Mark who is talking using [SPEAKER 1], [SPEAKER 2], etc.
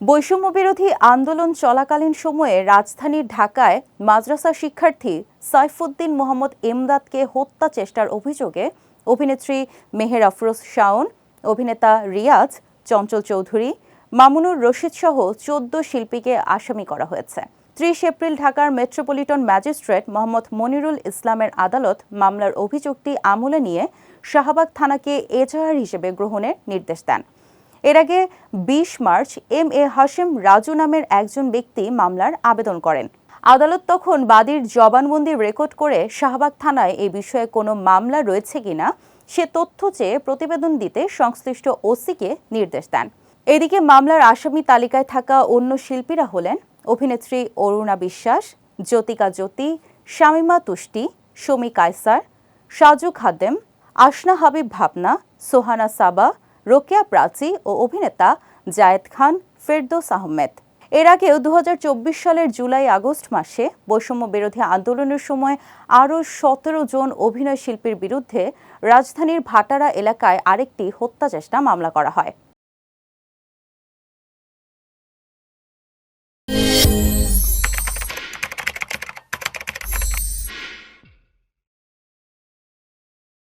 [SPEAKER 1] বৈষম্য বিরোধী আন্দোলন চলাকালীন সময়ে রাজধানীর ঢাকায় মাদ্রাসা শিক্ষার্থী সাইফুদ্দিন মোহাম্মদ এমদাদকে হত্যা চেষ্টার অভিযোগে অভিনেত্রী মেহের আফরোজ শাওন, অভিনেতা রিয়াজ চঞ্চল চৌধুরী, মামুনুর রশিদ সহ চোদ্দ শিল্পীকে আসামি করা হয়েছে। ত্রিশ এপ্রিল ঢাকার মেট্রোপলিটন ম্যাজিস্ট্রেট মোহাম্মদ মনিরুল ইসলামের আদালত মামলার অভিযোগটি আমলে নিয়ে শাহবাগ থানাকে এজাহার হিসেবে গ্রহণের নির্দেশ দেন। এর আগে বিশ March M A Hashem Raju নামের একজন ব্যক্তি মামলার আবেদন করেন। আদালত তখন বাদীর জবানবন্দি রেকর্ড করে শাহবাগ থানায় এই বিষয়ে কোনো মামলা রয়েছে কিনা সে তথ্য চেয়ে প্রতিবেদন দিতে সংশ্লিষ্ট ওসিকে নির্দেশ দেন। এদিকে মামলার আসামি তালিকায় থাকা অন্য শিল্পীরা হলেন অভিনেত্রী অরুণা বিশ্বাস, জ্যোতিকা জ্যোতি, শামিমা তুষ্টি শমী কায়সার, সাজু খাদেম, আশনা হাবিব ভাবনা, সোহানা সাবা রোকেয়া প্রাচী ও অভিনেতা জায়েদ খান, ফেরদোস আহমেদ। এর আগেও দু হাজার চব্বিশ সালের জুলাই আগস্ট মাসে বৈষম্য বিরোধী আন্দোলনের সময় আরও সতেরো জন অভিনয় শিল্পীর বিরুদ্ধে রাজধানীর ভাটারা এলাকায় আরেকটি হত্যা চেষ্টা মামলা করা হয়।